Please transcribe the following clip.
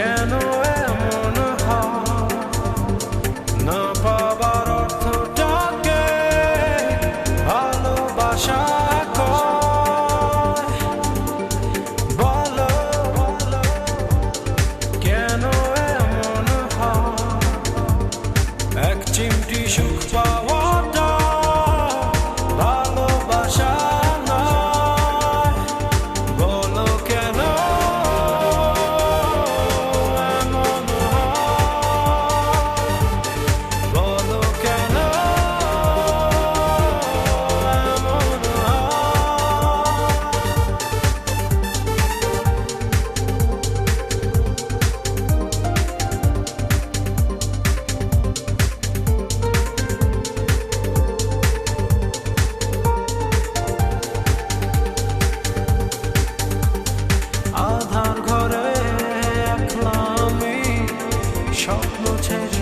piano. 뭐 저 노체중